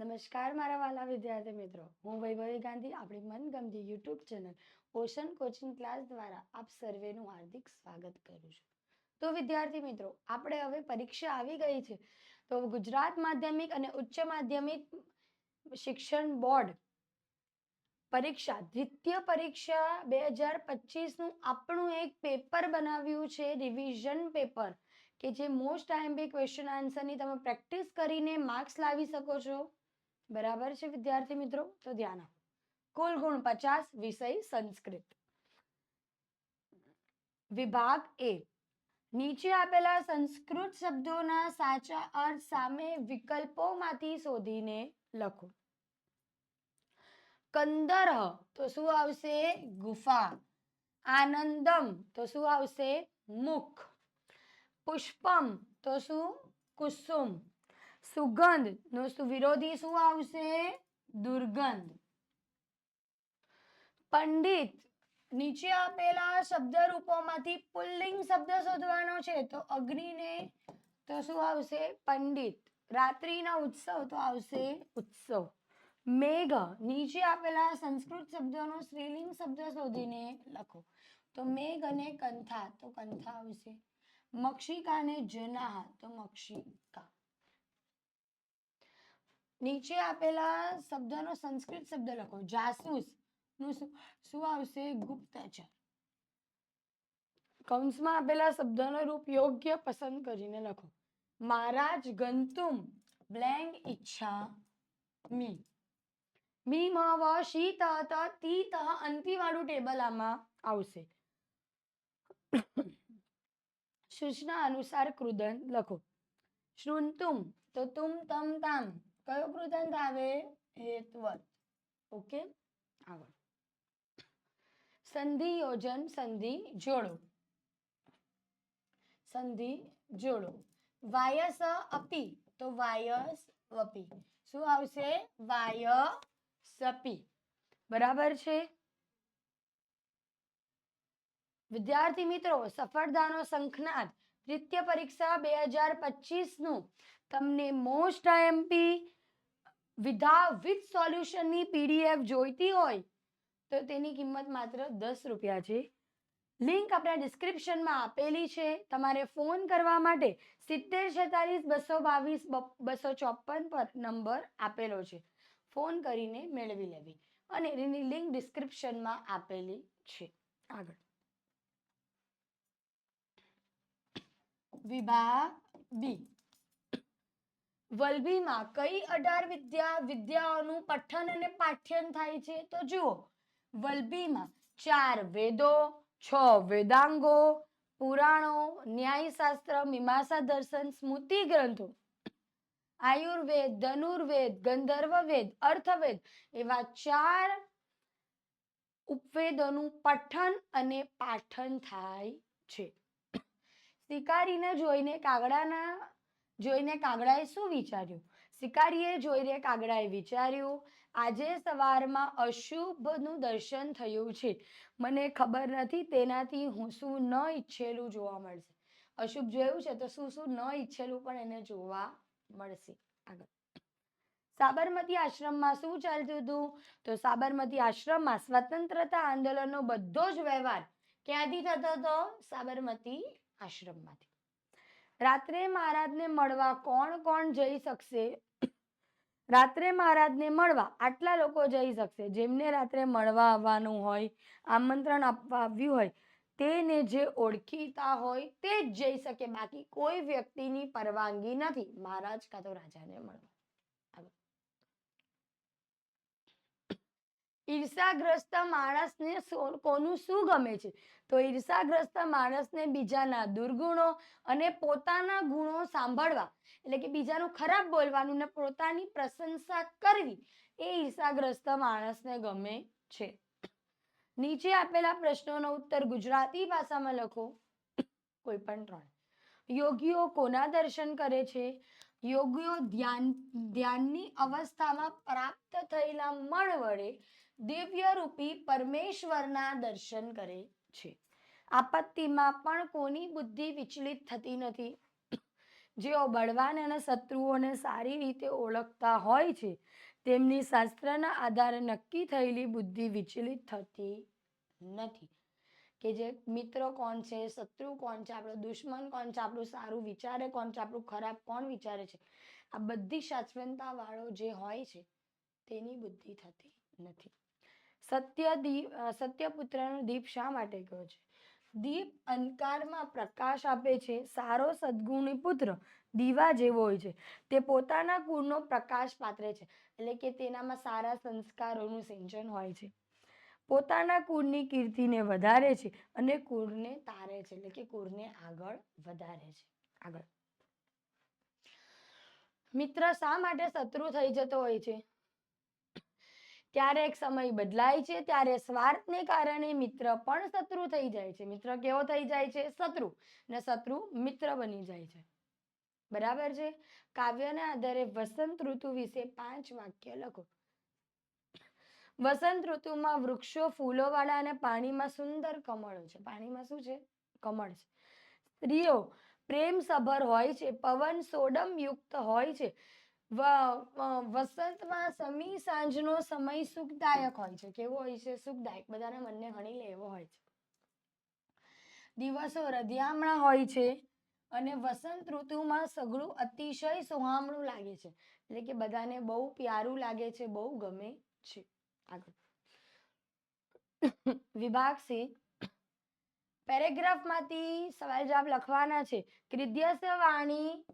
નમસ્કાર મારા વાલા વિદ્યાર્થી મિત્રો. હું વૈભવી ગાંધી, આપણી મનગમતી YouTube channel ocean coaching class દ્વારા આપ સર્વેનું હાર્દિક સ્વાગત કરું છું. તો વિદ્યાર્થી મિત્રો, આપણે હવે પરીક્ષા આવી ગઈ છે. તો ગુજરાત માધ્યમિક અને ઉચ્ચ માધ્યમિક શિક્ષણ બોર્ડ પરીક્ષા, દ્વિતીય પરીક્ષા બે હજાર પચીસનું આપણું એક પેપર બનાવ્યું છે, રિવિઝન પેપર, કે જે મોસ્ટ આઈએમપી ક્વેશ્ચન આન્સરની તમે પ્રેક્ટિસ કરીને માર્ક્સ લાવી શકો છો. બરાબર છે, વિદ્યાર્થી મિત્રો? તો ધ્યાન આપો. કુલ ગુણ પચાસ, વિષય સંસ્કૃત. વિભાગ એ. નીચે આપેલા સંસ્કૃત શબ્દોના સાચા અર્થ સામે વિકલ્પોમાંથી શોધીને લખો. કંદર તો શું આવશે? ગુફા. આનંદમ, તો શું આવશે? મુખ. પુષ્પમ, તો શું? કુસુમ. સુગંધ. નો વિરોધી શું આવશે? દુર્ગંધ. પંડિત, નીચે આપેલા શબ્દ રૂપોમાંથી પુલ્લિંગ શબ્દ શોધવાનો છે, તો અગ્નિને તો શું આવશે? પંડિત. રાત્રિના ઉત્સવ તો આવશે ઉત્સવ. મેઘ, નીચે આપેલા સંસ્કૃત શબ્દોનો સ્ત્રીલિંગ શબ્દ શોધીને લખો. તો મેઘ અને કંથા, તો કંથા આવશે. મક્ષિકા અને જનાહ, તો મક્ષિકા. નીચે આપેલા શબ્દનો સંસ્કૃત શબ્દ લખો. જાસૂસ. નું શું આવશે? ગુપ્તચર. કૌંસમાં આપેલા શબ્દનો રૂપ યોગ્ય પસંદ કરીને લખો. મહારાજ ગંતુમ. બ્લેન્ક ઈચ્છા. મી. મી મ વ શી ત ત તી ત અંતિ વાળું ટેબલ આમાં આવશે. સૂચના અનુસાર કૃદન લખો. શૃંતુમ તો તુમ તમ તામ. કયો કૃદંત આવે? હેતવત ઓકે? આગળ. સંધિ યોજન, સંધિ જોડો. સંધિ જોડો. વાયસ અપી. તો વાયસ વપી શું આવશે? વાય સપી બરાબર છે? વિદ્યાર્થી મિત્રો, સફળતાનો સંખનાદ નૃત્ય પરીક્ષા બે હજાર પચીસનું તમને મોસ્ટ આઈએમપી વિધા વિથ સોલ્યુશનની પીડીએફ જોઈતી હોય, તો તેની કિંમત માત્ર દસ રૂપિયા છે. લિંક આપણા ડિસ્ક્રિપ્શનમાં આપેલી છે. તમારે ફોન કરવા માટે સિત્તેર છેતાલીસ બસો બાવીસ બસો ચોપન પર નંબર આપેલો છે. ફોન કરીને મેળવી લેવી. અને એની લિંક ડિસ્ક્રિપ્શનમાં આપેલી છે. આગળ. વિભાગ બી. વલભીમાં કઈ અઢાર વિદ્યા, વિદ્યાઓનું પઠન અને પાઠ્યન થાય છે? તો જુઓ, વલભીમાં ચાર વેદો, છ વેદાંગો, પુરાણો, ન્યાયશાસ્ત્ર, મીમાંસા દર્શન, સ્મૃતિ ગ્રંથો, આયુર્વેદ, ધનુર્વેદ, ગંધર્વવેદ, અર્થવેદ એવા ચાર ઉપવેદોનું પઠન અને પાઠન થાય છે. શિકારીને જોઈને કાગડાના જોઈને કાગડાએ શું વિચાર્યું? શિકારીએ જોઈને કાગડાએ વિચાર્યું, આજે સવારમાં અશુભનું દર્શન થયું છે. મને ખબર નથી તેનાથી હું શું ન ઈચ્છેલું જોવા મળશે. અશુભ જોયું છે તો શું શું ન ઈચ્છેલું પણ એને જોવા મળશે. આગળ. સાબરમતી આશ્રમમાં શું ચાલતું હતું? તો સાબરમતી આશ્રમમાં સ્વતંત્રતા આંદોલનનો બધો જ વ્યવહાર ક્યાંથી થતો હતો? સાબરમતી આશ્રમમાંથી. રાત્રે મહારાજને મળવા કોણ કોણ જઈ શકશે? રાત્રે મહારાજને મળવા આટલા લોકો જઈ શકશે. જેમને રાત્રે મળવા આવવાનું હોય, આમંત્રણ આપવા આવ્યું હોય, તેને જે ઓળખીતા હોય તે જ જઈ શકે. બાકી કોઈ વ્યક્તિની પરવાનગી નથી. મહારાજ કાં તો રાજાને મળવા આગળ. ઈર્ષાગ્રસ્ત માણસને કોનું શું ગમે છે? તો ઈર્ષાગ્રસ્ત માણસને બીજાના દુર્ગુણો અને પોતાના ગુણો સાંભળવા, એટલે કે બીજાનું ખરાબ બોલવાનું ને પોતાની પ્રશંસા કરવી, એ ઈર્ષાગ્રસ્ત માણસને ગમે છે. નીચે આપેલા પ્રશ્નોનો ઉત્તર ગુજરાતી ભાષામાં લખો. કોઈ પણ ત્રણ. યોગીઓ કોના દર્શન કરે છે? યોગીઓ ધ્યાન, ધ્યાનની અવસ્થામાં પ્રાપ્ત થયેલા મણ વડે દિવ્ય રૂપી પરમેશ્વરના દર્શન કરે છે. આપત્તિમાં પણ કોની બુદ્ધિ વિચલિત થતી નથી. જેઓ બળવાન અને શત્રુઓને સારી રીતે ઓળખતા હોય છે, તેમની શાસ્ત્રના આધારે નક્કી થયેલી બુદ્ધિ વિચલિત થતી નથી. કે જે મિત્ર કોણ છે, શત્રુ કોણ છે, આપણો દુશ્મન કોણ છે, આપણું સારું વિચારે કોણ છે, આપણું ખરાબ કોણ વિચારે છે, આ બધી વાળો જે હોય છે, તેની બુદ્ધિ થતી નથી. સત્ય દીપ સત્યપુત્રનો દીપ શા માટે કહ્યો છે? દીપ અંધકારમાં પ્રકાશ આપે છે, સારો સદગુણી પુત્ર દીવા જેવો હોય છે. તે પોતાના કુળનો પ્રકાશ પાત્રે છે, એટલે કે તેનામાં સારા સંસ્કારોનું સિંચન હોય છે. પોતાના કુળની કીર્તિને વધારે છે અને કુળને તારે છે, એટલે કે કુળને આગળ વધારે છે. આગળ. મિત્ર શા માટે શત્રુ થઈ જતો હોય છે? ત્યારે એક સમય બદલાય છે, ત્યારે સ્વાર્થને કારણે મિત્ર પણ શત્રુ થઈ જાય છે. મિત્ર કેવો થઈ જાય છે? શત્રુ. ને શત્રુ મિત્ર બની જાય છે. બરાબર છે? કાવ્યના આધારે વસંત ઋતુ વિશે પાંચ વાક્ય લખો. વસંત ઋતુમાં વૃક્ષો ફૂલોવાળા અને પાણીમાં સુંદર કમળો છે. પાણીમાં શું છે? કમળ છે. સ્ત્રીઓ પ્રેમ સભર હોય છે. પવન સોડમ યુક્ત હોય છે. વસંતમાં સમી સાંજનો સમય સુખદાયક હોય છે. કેવો હોય છે? સુખદાયક. બધાના મનને હણી લે એવો હોય છે. દિવસો રધિયામણા હોય છે અને વસંત ઋતુમાં સઘળું અતિશય સુહામણું લાગે છે. એટલે કે બધાને બહુ પ્યારું લાગે છે, બહુ ગમે છે. આગળ. વિભાગ સી. પેરેગ્રાફમાંથી સવાલ જવાબ લખવાના છે. કૃદ્યસ વાણી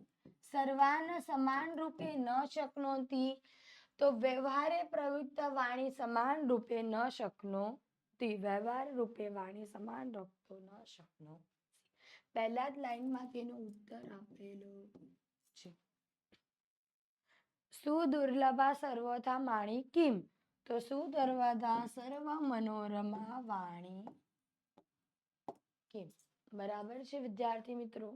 સર્વાન સમાન રૂપે ન શકનોતી, તો વ્યવહારે પ્રવૃત્ત વાણી સમાન રૂપે ન શકનોતી, વ્યવહાર રૂપે વાણી સમાન રખતો ન શકનો પહેલા જ લાઈનમાં તેનો ઉત્તર આપેલો છે. સુદુર્લભા સર્વથા માણી કિમ? તો સુદર્વધા સર્વ મનોરમા વાણી કિમ? બરાબર છે વિદ્યાર્થી મિત્રો?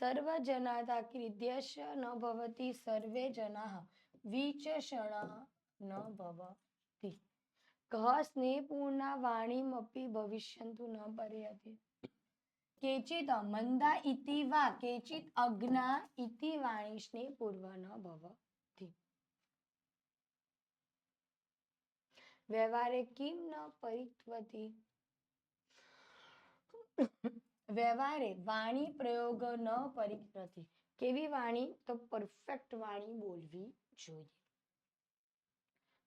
સર્વ જનાતા કૃદ્યશ ન ભવતી સર્વે જના વિચષણ ન ભવતી કહ સ્નેહપૂર્ણા વાણીમપી ભવિષ્યંતુ ન પર્યતે કેચિત મંદા ઇતિ વા કેચિત અજ્ઞા ઇતિ વાણી સ્નેહપૂર્વ ન ભવતી વ્યવહારે કિમ ન પરિત્વતી વ્યવહારે વાણી પ્રયોગ ન પરિત્વતી કેવી વાણી? તો પરફેક્ટ વાણી બોલવી જોઈએ.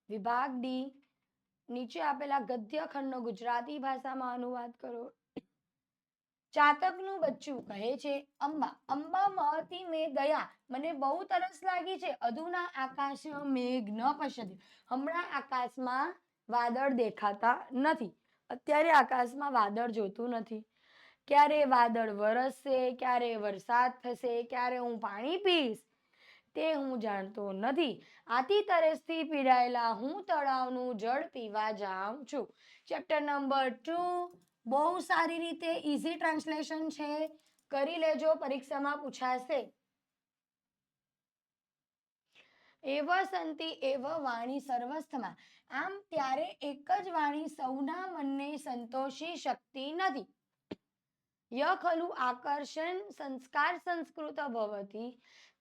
વિભાગ ડી નીચે આપેલા ગદ્ય ખંડનો ગુજરાતી ભાષામાં અનુવાદ કરો. ચાતકનું બચ્ચું કહે છે, અંબા અંબા મહતી મેં દયા મને બહુ તરસ લાગી છે. અધુના આકાશ મેઘ ન પશ્યતી હમણાં આકાશમાં વાદળ દેખાતા નથી. અત્યારે આકાશમાં વાદળ જોતું નથી. ક્યારે વાદળ વરસશે ક્યારે વરસાદ થશે, ક્યારે હું પાણી પીશ તે હું જાણતો નથી. આથી તરસથી પીડાયેલા હું તળાવનું જળ પીવા જાઉં છું. ચેપ્ટર નંબર ટુ બહુ સારી રીતે ઇઝી ટ્રાન્સલેશન છે. કરી લેજો, પરીક્ષામાં પૂછાશે. એવ સંતિ, એવ વાણી સર્વસ્થમાં. આમ ત્યારે એક જ વાણી સૌના મનને સંતોષી શકતી નથી. ય ખલુ આકર્ષણ સંસ્કાર સંસ્કૃત ભવતી.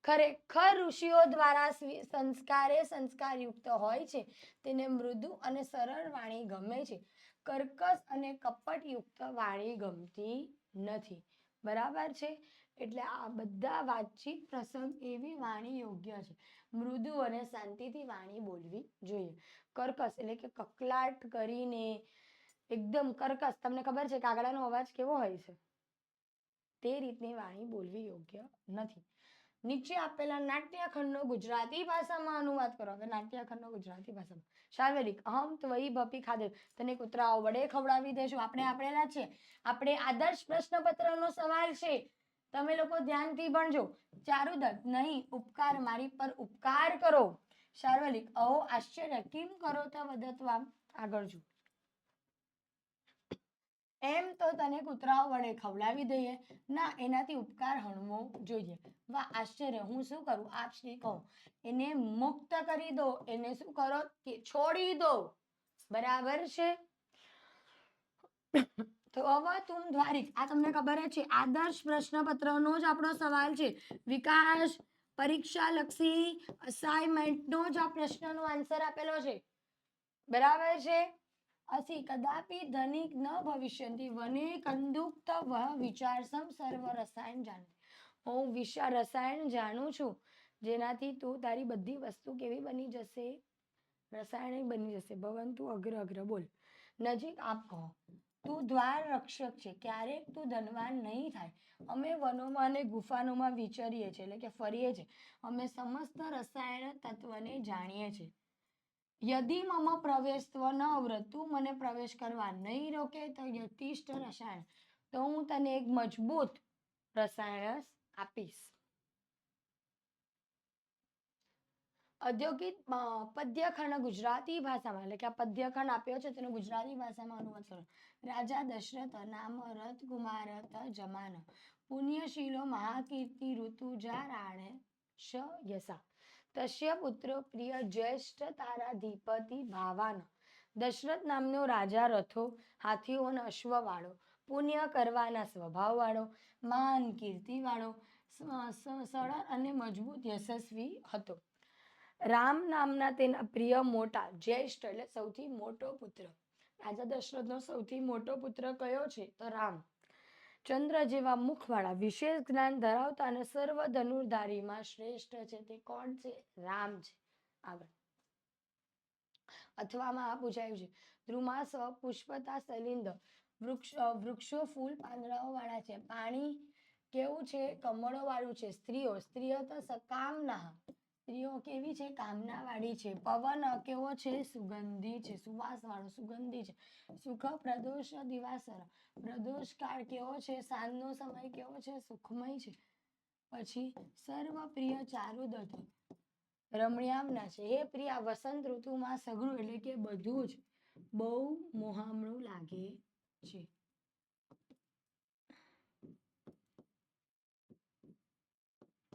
ખરેખર ઋષિઓ દ્વારા સંસ્કારે સંસ્કારયુક્ત હોય છે. તેને મૃદુ અને સરળ વાણી ગમે છે. કર્કશ અને કપટયુક્ત વાણી ગમતી નથી. બરાબર છે? એટલે આ બધા વાતચીત પ્રસંગ એવી વાણી યોગ્ય છે. મૃદુ અને શાંતિથી વાણી બોલવી જોઈએ. કર્કશ એટલે કે કકલાટ કરીને, એકદમ કર્કશ. તમને ખબર છે કાગડાનો અવાજ કેવો હોય છે? તે રીતની વાણી બોલવી યોગ્ય નથી. નીચે આપેલા નાટ્યખંડનો ગુજરાતી ભાષામાં અનુવાદ કરો. હવે નાટ્યખંડનો ગુજરાતી ભાષામાં. શારીરિક, અહમ, ત્વયી, ભપી ખાધે તને કૂતરાઓ વડે ખવડાવી દેશું. આપણે આપેલા છે. આપણે આદર્શ પ્રશ્નપત્રનો સવાલ છે. તમે લોકો ધ્યાનથી ભણજો. ચારુદત્ત, નહીં, ઉપકાર મારી પર ઉપકાર કરો. શાર્વલિક અહો, આશ્ચર્ય. કેમ કરો તો વધતવા આગળ જો એમ તો તને કૂતરાઓ વડે ખવડાવી દઈએ. ના, એનાથી ઉપકાર હણવો જોઈએ. વાહ, આશ્ચર્ય. હું શું કરું? આપ શ્રી કહો. એને મુક્ત કરી દો. એને શું કરો? કે છોડી દો. બરાબર છે? તો હવે તુમ દ્વારિક. આ તમને ખબર જ છે, આદર્શ પ્રશ્નપત્રનો જ આપણો સવાલ છે. વિકાસ પરીક્ષા લક્ષી અસાઇનમેન્ટનો જ આ પ્રશ્નનો આન્સર આપેલો છે. બરાબર છે? અસી કદાપી ધનિક ન ભવિષ્યંતિ વને કંદુક્ત વહ વિચારસમ સર્વ રસાયણ જાણે હું વિશા રસાયણ જાણું છું, જેનાથી તું તારી બધી વસ્તુ કેવી બની જશે? રસાયણ બની જશે. ભવન તું અગ્ર અગ્ર બોલ. નજીક આપ. તું દ્વાર રક્ષક છે. ક્યારેક તું ધનવાન નહીં થાય. અમે વનોમાં અને ગુફાનોમાં વિચારીએ છીએ, એટલે કે ફરીએ છીએ. અમે સમસ્ત રસાયણ તત્વને જાણીએ છીએ. યદિ મમ પ્રવેશત્વ ન વ્રતુ મને પ્રવેશ કરવા નહીં રોકે તો યતિષ્ઠ રસાયણ તો હું તને એક મજબૂત રસાયણ આપીશ ઔદ્યોગિક પદ્યખંડ ગુજરાતી ભાષામાં એટલે કે આ પદ્યખંડ આપ્યો છે તેનું ગુજરાતી ભાષામાં અનુવાદ કરો રાજા દશરથ નામ રથ કુમાર જમાન પુણ્યશીલો મહાકીર્તિ ઋતુજા રાણે શ યસા તસ્ય પુત્રો પ્રિય જ્યેષ્ઠ તારાધિપતિ ભાવાન. દશરથ નામનો રાજા રથો, હાથીઓ અને અશ્વ પુણ્ય કરવાના સ્વભાવવાળો, માન કીર્તિવાળો કીર્તિ વાળો સરળ અને મજબૂત યશસ્વી હતો. રામ નામના તેના પ્રિય મોટા જ્યેષ્ઠ એટલે સૌથી મોટો પુત્ર. રાજા દશરથનો સૌથી મોટો પુત્ર કયો છે? તો રામ. ચંદ્ર જેવા મુખવાળા વિશેષ જ્ઞાન ધરાવતા અને સર્વ ધનુર્ધારીમાં શ્રેષ્ઠ છે તે કોણ છે? રામ છે. આગળ. અથવામાં આ પૂછાયું છે. ધ્રુમાસ, પુષ્પતા, સલિંદ, વૃક્ષ, વૃક્ષો, ફૂલ પાંદડાઓ વાળા છે. પાણી કેવું છે? કમળો વાળું છે. સ્ત્રીઓ સ્ત્રીઓ તો સકામના સ્ત્રીઓ કેવી છે? કામના વાળી છે. પવન કેવો છે? સુગંધી છે. સુવાસ વાળો સુગંધી છે. સુખ પ્રદોષ દિવાસર. પ્રદોષ કાળ કેવો છે? સાંજનો સમય કેવો છે? સુખમય છે. પછી સર્વ પ્રિય ચારુદત્ત રમણીયામના છે. હે પ્રિયા, વસંત ઋતુમાં સઘળું એટલે કે બધું જ બહુ મોહામણું લાગે છે.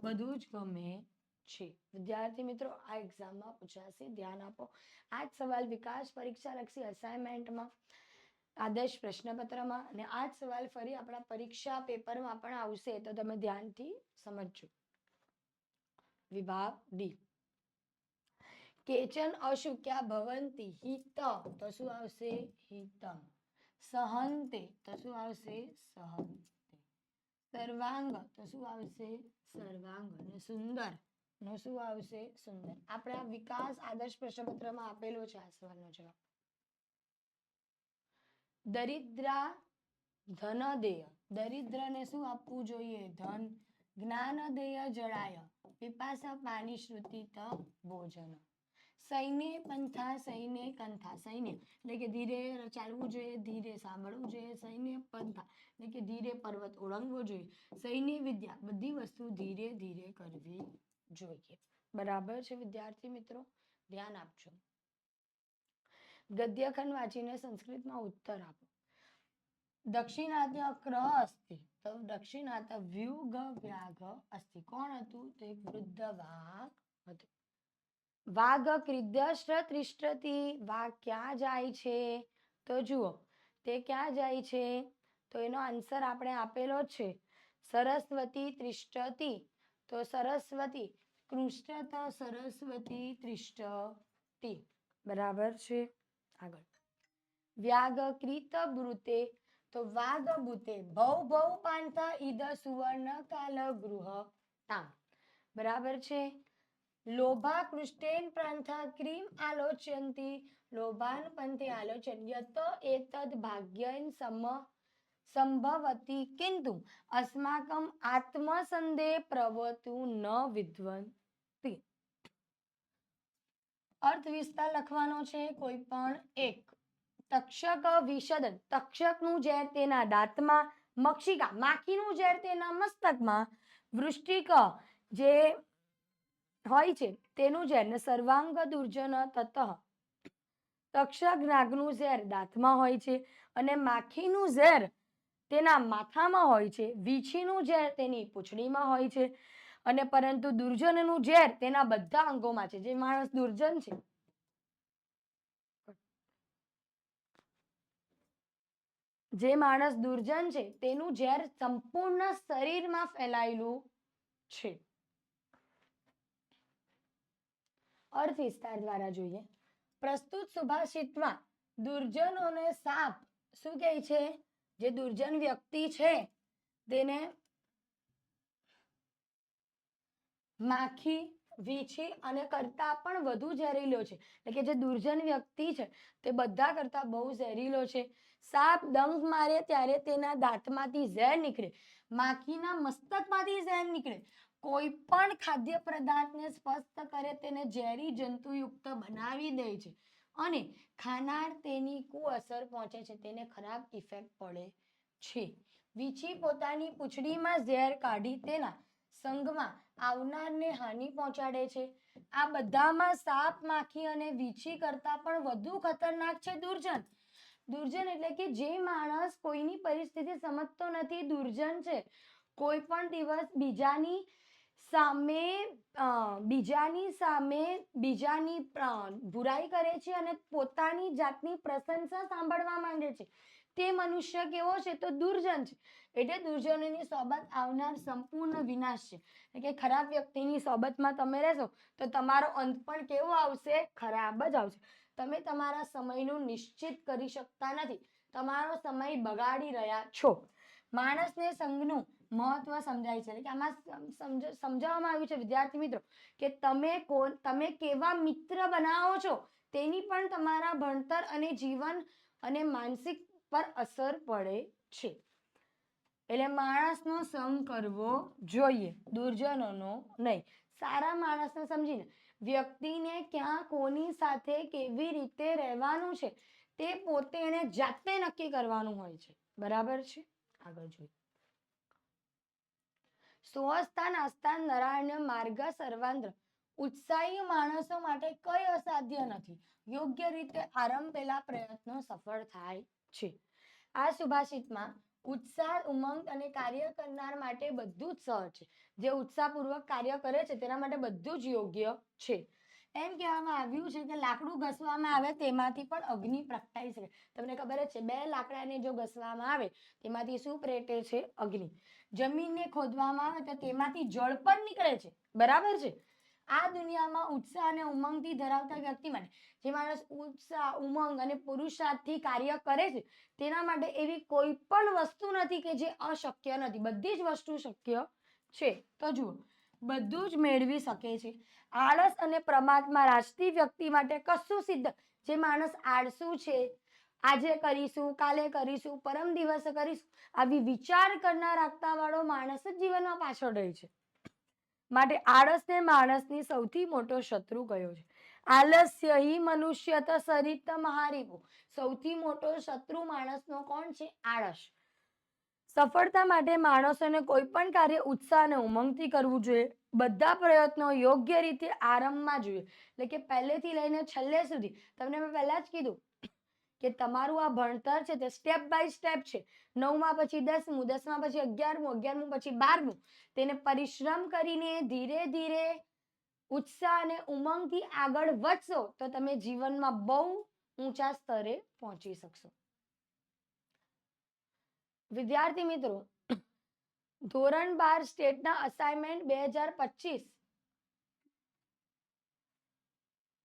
બધું જ ગમે છે. વિદ્યાર્થી મિત્રો, આ એક્ઝામમાં પૂછાશે ધ્યાન આપો. આ જ સવાલ વિકાસ પરીક્ષા લક્ષી અસાઇનમેન્ટમાં આદર્શ પ્રશ્નપત્રમાં અને આ જ સવાલ ફરી આપણા પરીક્ષા પેપરમાં પણ આવશે. તો તમે ધ્યાનથી સમજજો. વિભાગ ડી કેચન અશુક્યા ભવંતી હિત, તો શું આવશે? હિતમ સહંતે, તો શું આવશે? સહંતે. સર્વાંગ, તો શું આવશે? સર્વાંગ. અને સુંદર. નો શું આવશે? સુંદર. આપણે આ વિકાસ આદર્શ પ્રશ્નપત્રમાં આપેલો છે આ સવાલનો જવાબ. દરિદ્રા ધન દેય. દરિદ્રને શું આપવું જોઈએ? ધન. જ્ઞાન દેય જળાય. પીપાસા પાણી શ્રુતિ ત ભોજન. સૈન્ય પંથા, સૈન્ય કંથા. સૈન્ય એટલે કે ધીરે ચાલવું જોઈએ, ધીરે સાંભળવું જોઈએ. સૈન્ય પંથા એટલે કે ધીરે પર્વત ઓળંગવો જોઈએ. સૈન્ય વિદ્યા બધી વસ્તુ ધીરે ધીરે કરવી જોઈએ. બરાબર છે, વિદ્યાર્થી મિત્રો? ધ્યાન આપજો. ગદ્યખંડ વાંચીને સંસ્કૃતમાં ઉત્તર આપો. દક્ષિણાત્ય ક્રહ અસ્તિ? તો દક્ષિણાત વ્યુગ વ્યાઘ અસ્તિ. કોણ હતું? તો એક વૃદ્ધ વાઘ હતું. વાઘ ક્રિદ્યષ્ટ ત્રિષ્ટથી વાઘ ક્યાં જાય છે? તો જુઓ, તે ક્યાં જાય છે? તો એનો આન્સર આપણે આપેલો છે. સરસ્વતી ત્રિષ્ટતી તો સરસ્વતી કૃષ્ણત સરસ્વતી ત્રિષ્ટતી બરાબર છે? આગળ. વ્યાગકૃત બ્રુતે તો વાઘ બુતે ભૌ ભવ પાંથા ઈદ સુવર્ણ કાલ ગૃહ તામ. બરાબર છે? લોભા કૃષ્ટેન પ્રાંથ ક્રીમ આલોચયંતી લોભાન પંથે આલોચન યત એતદ ભાગ્યન સમ સંભવતી કિંતુ અસ્માકમ આત્મસંદેહ પ્રવતુ ન વિદ્વંતી. અર્થ વિસ્તાર લખવાનો છે કોઈ પણ એક. તક્ષક વિષદન તક્ષકનું ઝેર તેના દાંતમાં, મક્ષિકા, માખીનું ઝેર તેના મસ્તકમાં, વૃષ્ટિક જે હોય છે તેનું ઝેર સર્વાંગ દુર્જન તત. તક્ષક નાગનું ઝેર દાંતમાં હોય છે અને માખીનું ઝેર તેના માથામાં હોય છે, વીછીનું ઝેર તેની પૂંછડીમાં હોય છે અને પરંતુ દુર્જનનું ઝેર તેના બધા અંગોમાં છે. જે માણસ દુર્જન છે. જે માણસ દુર્જન છે, તેનું ઝેર સંપૂર્ણ શરીરમાં ફેલાયેલું છે. અર્થ વિસ્તાર દ્વારા જોઈએ. પ્રસ્તુત સુભાષિતમાં દુર્જનોને સાપ શું કહે છે? જે દુર્જન વ્યક્તિ છે, તેને માખી, વીછી અને કરતા પણ વધુ ઝેરીલો છે. એટલે કે જે દુર્જન વ્યક્તિ છે, તે બધા કરતા બહુ ઝેરીલો છે. સાપ ડંખ મારે ત્યારે તેના દાંતમાંથી ઝેર નીકળે. માખીના મસ્તકમાંથી ઝેર નીકળે. કોઈ પણ ખાદ્ય પદાર્થને સ્પષ્ટ કરે, તેને ઝેરી જંતુયુક્ત બનાવી દે છે. અને ખાનાર તેની કુઅસર પહોંચે છે, તેને ખરાબ ઇફેક્ટ પડે છે. વીછી પોતાની પૂંછડીમાં ઝેર કાઢી તેના સંઘમાં આવનારને હાનિ પહોંચાડે છે. આ બધામાં સાપ, માખી અને વીછી કરતા પણ વધુ ખતરનાક છે દુર્જન. દુર્જન એટલે કે જે માણસ કોઈની પરિસ્થિતિ સમજતો નથી, દુર્જન છે. કોઈ પણ દિવસ બીજાની સામે બીજાની સામે બીજાની બુરાઈ કરે છે અને પોતાની જાતની પ્રશંસા સાંભળવા માંગે છે. તે મનુષ્ય કેવો છે? તો દુર્જન છે. એટલે દુર્જનોની સોબત આવનાર સંપૂર્ણ વિનાશ છે. એટલે કે ખરાબ વ્યક્તિની સોબતમાં તમે રહેશો, તો તમારો અંત પણ કેવો આવશે? ખરાબ જ આવશે. તમે તમારા સમયનું નિશ્ચિત કરી શકતા નથી. તમારો સમય બગાડી રહ્યા છો. માણસને સંઘનું મહત્વ સમજાય છે. કે આમાં સમજાવવામાં આવ્યું છે, વિદ્યાર્થી મિત્રો, કે તમે કોણ, તમે કેવા મિત્ર બનાવો છો, તેની પણ તમારા ભણતર અને જીવન અને માનસિક પર અસર પડે છે. એટલે માણસનો સંગ કરવો જોઈએ, દુર્જનોનો નહીં. સારા માણસને સમજીને, વ્યક્તિને ક્યાં કોની સાથે કેવી રીતે રહેવાનું છે, તે પોતે એને જાતે નક્કી કરવાનું હોય છે. બરાબર છે? આગળ જોઈએ. સ્વસ્થાન આસ્થાન નારાયણ માર્ગ સર્વાંદ્ર ઉત્સાહી માણસો માટે કઈ અસાધ્ય નથી. યોગ્ય રીતે આરંભ પેલા પ્રયત્નો સફળ થાય છે. આ સુભાષિતમાં ઉત્સાહ, ઉમંગ અને કાર્ય કરનાર માટે બધું જ સહજ છે. જે ઉત્સાહપૂર્વક કાર્ય કરે છે, તેના માટે બધું જ યોગ્ય છે. એમ કહેવામાં આવ્યું છે કે લાકડું ઘસવામાં આવે તેમાંથી પણ અગ્નિ પ્રગટાઈ શકે. તમને ખબર જ છે, બે લાકડાને જો ઘસવામાં આવે, તેમાંથી શું પ્રેટે છે? અગ્નિ. જમીનને ખોદવામાં આવે તો તેમાંથી જળ પણ નીકળે છે. બરાબર છે? આ દુનિયામાં ઉત્સાહ અને ઉમંગથી ધરાવતા વ્યક્તિ માટે જે માણસ ઉત્સાહ, ઉમંગ અને પુરુષાર્થથી કાર્ય કરે છે, તેના માટે એવી કોઈ પણ વસ્તુ નથી કે જે અશક્ય નથી. બધી જ વસ્તુ શક્ય છે. તો જુઓ, બધું જ મેળવી શકે છે. આળસ અને પ્રમાદમાં રાજતી વ્યક્તિ માટે કશું સિદ્ધ? જે માણસ આળસુ છે આજે કરીશું, કાલે કરીશું, પરમ દિવસે કરીશું. આવી વિચાર કરનાર વાળો માણસ જ જીવનમાં પાછળ રહે છે. માટે આળસને માણસની સૌથી મોટો શત્રુ કયો છે? આલસ્ય હિ મનુષ્ય તો સરિત મહારીપુ સૌથી મોટો શત્રુ માણસનો કોણ છે? આળસ. સફળતા માટે માણસોને કોઈ પણ કાર્ય ઉત્સાહ અને ઉમંગથી કરવું જોઈએ. બધા પ્રયત્નો યોગ્ય રીતે આરંભમાં જોઈએ. એટલે કે પહેલેથી લઈને છેલ્લે સુધી. તમને મેં પહેલાં જ કીધું કે તમારું આ ભણતર છે તે સ્ટેપ બાય સ્ટેપ છે. નવમાં પછી દસમું, દસમા પછી અગિયારમું અગિયારમું પછી બારમું. તેને પરિશ્રમ કરીને ધીરે ધીરે ઉત્સાહ અને ઉમંગથી આગળ વધશો તો તમે જીવનમાં બહુ ઊંચા સ્તરે પહોંચી શકશો. વિદ્યાર્થી મિત્રો, ધોરણ બાર સ્ટેટના અસાઇનમેન્ટ બે હજાર પચીસ